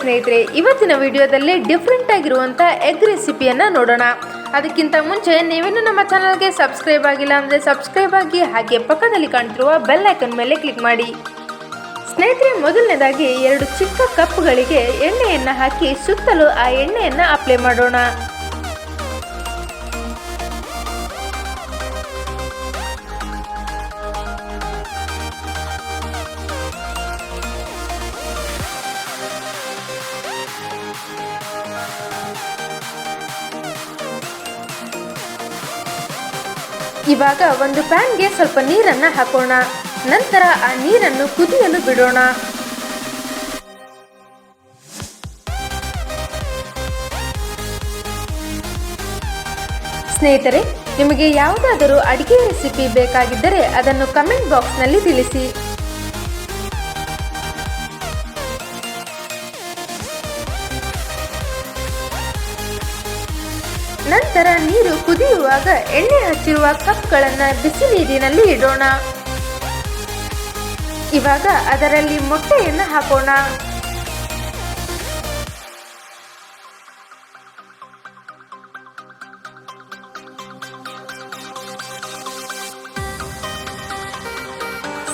ಸ್ನೇಹಿತರೆ. ಇವತ್ತಿನ ವಿಡಿಯೋದಲ್ಲಿ ಡಿಫ್ರೆಂಟ್ ಆಗಿರುವಂಥ ಎಗ್ ರೆಸಿಪಿಯನ್ನು ನೋಡೋಣ. ಅದಕ್ಕಿಂತ ಮುಂಚೆ ನೀವೇನು ನಮ್ಮ ಚಾನಲ್ಗೆ ಸಬ್ಸ್ಕ್ರೈಬ್ ಆಗಿಲ್ಲ ಅಂದರೆ ಸಬ್ಸ್ಕ್ರೈಬ್ ಆಗಿ, ಹಾಗೆ ಪಕ್ಕದಲ್ಲಿ ಕಾಣ್ತಿರುವ ಬೆಲ್ ಐಕನ್ ಮೇಲೆ ಕ್ಲಿಕ್ ಮಾಡಿ. ಸ್ನೇಹಿತರೆ, ಮೊದಲನೇದಾಗಿ ಎರಡು ಚಿಕ್ಕ ಕಪ್ಗಳಿಗೆ ಎಣ್ಣೆಯನ್ನು ಹಾಕಿ ಸುತ್ತಲೂ ಆ ಎಣ್ಣೆಯನ್ನು ಅಪ್ಲೈ ಮಾಡೋಣ. ಇವಾಗ ಒಂದು ಪ್ಯಾನ್ಗೆ ಸ್ವಲ್ಪ ನೀರನ್ನು ಹಾಕೋಣ. ನಂತರ ಆ ನೀರನ್ನು ಕುದಿಯಲು ಬಿಡೋಣ. ಸ್ನೇಹಿತರೆ, ನಿಮಗೆ ಯಾವುದಾದರೂ ಅಡಿಗೆ ರೆಸಿಪಿ ಬೇಕಾಗಿದ್ದರೆ ಅದನ್ನು ಕಮೆಂಟ್ ಬಾಕ್ಸ್ನಲ್ಲಿ ತಿಳಿಸಿ. ನಂತರ ನೀರು ಕುದಿಯುವಾಗ ಎಣ್ಣೆ ಹಚ್ಚಿರುವ ಕಪ್ಗಳನ್ನು ಬಿಸಿ ನೀರಿನಲ್ಲಿ ಇಡೋಣ. ಇವಾಗ ಅದರಲ್ಲಿ ಮೊಟ್ಟೆಯನ್ನು ಹಾಕೋಣ.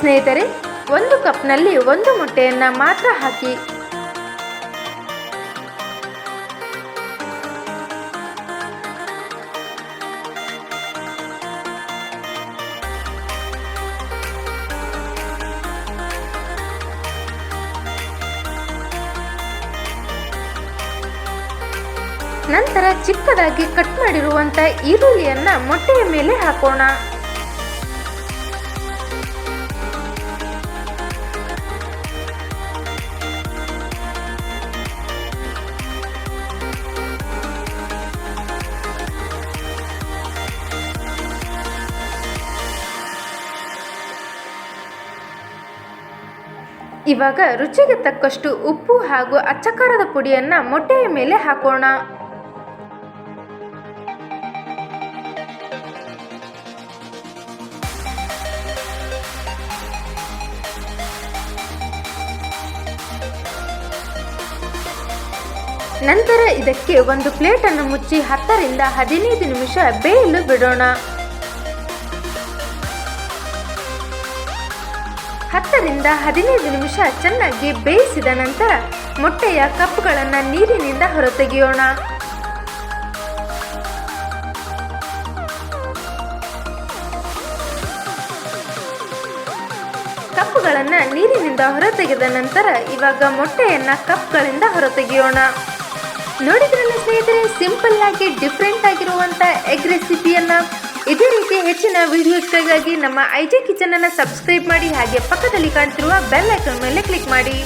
ಸ್ನೇಹಿತರೆ, ಒಂದು ಕಪ್ನಲ್ಲಿ ಒಂದು ಮೊಟ್ಟೆಯನ್ನು ಮಾತ್ರ ಹಾಕಿ. ನಂತರ ಚಿಕ್ಕದಾಗಿ ಕಟ್ ಮಾಡಿರುವಂತ ಈರುಳ್ಳಿಯನ್ನ ಮೊಟ್ಟೆಯ ಮೇಲೆ ಹಾಕೋಣ. ಇವಾಗ ರುಚಿಗೆ ತಕ್ಕಷ್ಟು ಉಪ್ಪು ಹಾಗೂ ಅಚ್ಚಕಾರದ ಪುಡಿಯನ್ನ ಮೊಟ್ಟೆಯ ಮೇಲೆ ಹಾಕೋಣ. ನಂತರ ಇದಕ್ಕೆ ಒಂದು ಪ್ಲೇಟನ್ನು ಮುಚ್ಚಿ ಹತ್ತರಿಂದ ಹದಿನೈದು ನಿಮಿಷ ಬೇಯಲು ಬಿಡೋಣ. ಹತ್ತರಿಂದ ಹದಿನೈದು ನಿಮಿಷ ಚೆನ್ನಾಗಿ ಬೇಯಿಸಿದ ನಂತರ ಮೊಟ್ಟೆಯ ಕಪ್ಗಳನ್ನು ನೀರಿನಿಂದ ಹೊರತೆಗೆಯೋಣ. ಕಪ್ಗಳನ್ನು ನೀರಿನಿಂದ ಹೊರತೆಗೆದ ನಂತರ ಇವಾಗ ಮೊಟ್ಟೆಯನ್ನು ಕಪ್ಗಳಿಂದ ಹೊರತೆಗೆಯೋಣ. ನೋಡಿದ್ರಲ್ಲ ಸ್ನೇಹಿತರೆ ಸಿಂಪಲ್ ಆಗಿ ಡಿಫ್ರೆಂಟ್ ಆಗಿರುವಂಥ ಎಗ್ ರೆಸಿಪಿಯನ್ನು ಇದೇ ರೀತಿ ಹೆಚ್ಚಿನ ವಿಡಿಯೋಸ್ಗಳಿಗಾಗಿ ನಮ್ಮ ಐ ಜೆ ಕಿಚನನ್ನು ಸಬ್ಸ್ಕ್ರೈಬ್ ಮಾಡಿ, ಹಾಗೆ ಪಕ್ಕದಲ್ಲಿ ಕಾಣ್ತಿರುವ ಬೆಲ್ ಐಕನ್ ಮೇಲೆ ಕ್ಲಿಕ್ ಮಾಡಿ.